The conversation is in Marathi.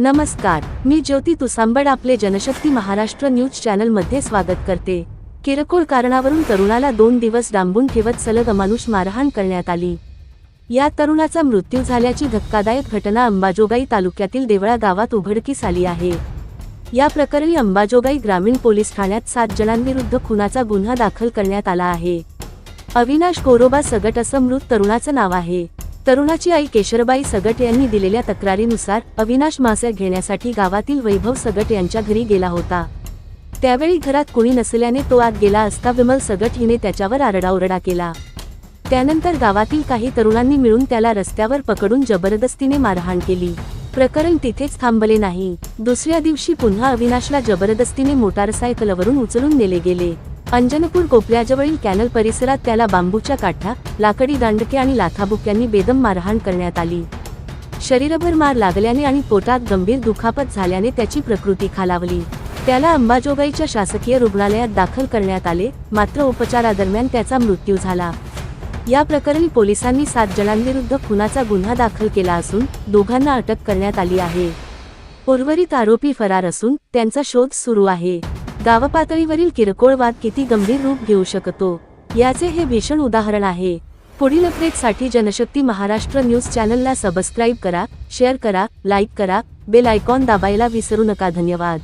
नमस्कार मी ज्योती तुसांबड आपले जनशक्ती महाराष्ट्र न्यूज चॅनलमध्ये स्वागत करते. किरकोळ कारणावरून तरुणाला दोन दिवस डांबून ठेवत सलग अमानुष मारहाण करण्यात आली. या तरुणाचा मृत्यू झाल्याची धक्कादायक घटना अंबाजोगाई तालुक्यातील देवळा गावात उघडकीस आली आहे. या प्रकरणी अंबाजोगाई ग्रामीण पोलीस ठाण्यात सात जणांविरुद्ध खुनाचा गुन्हा दाखल करण्यात आला आहे. अविनाश कोरोबा सगट असं मृत तरुणाचं नाव आहे. तरुणाची आई केशरबाई सगट यांनी दिलेल्या तक्रारीनुसार अविनाश मासे घेण्यासाठी गावातील वैभव सगट यांच्या घरी गेला होता. त्यावेळी घरात कुणी नसल्याने तो आत गेला असता विमल सगट हिने त्याच्यावर आरडाओरडा केला. त्यानंतर गावातील काही तरुणांनी मिळून त्याला रस्त्यावर पकडून जबरदस्तीने मारहाण केली. प्रकरण तिथेच थांबले नाही. दुसऱ्या दिवशी पुन्हा अविनाशला जबरदस्तीने मोटारसायकलवरून उचलून नेले गेले. अंजनपूर कोपऱ्याजवळील कॅनल परिसरात त्याला बांबूच्या काठा लाकडी दांडके आणि लाथाबुक्यांनी बेदम मारहाण करण्यात आली. शरीरभर मार लागल्याने आणि पोटात गंभीर दुखापत झाल्याने त्याची प्रकृती खालावली. त्याला अंबाजोगाईच्या शासकीय रुग्णालयात दाखल करण्यात आले मात्र उपचारादरम्यान त्याचा मृत्यू झाला. या प्रकरणी पोलिसांनी सात जणांविरुद्ध खुनाचा गुन्हा दाखल केला असून दोघांना अटक करण्यात आली आहे. उर्वरित आरोपी फरार असून त्यांचा शोध सुरू आहे. गावपातळीवरील किरकोळ वाद किती गंभीर रूप घेऊ शकतो याचे हे भीषण उदाहरण आहे. पुढील अपडेटसाठी जनशक्ती महाराष्ट्र न्यूज चॅनलला सबस्क्राईब करा शेअर करा लाईक करा बेल आयकॉन दाबायला विसरू नका. धन्यवाद.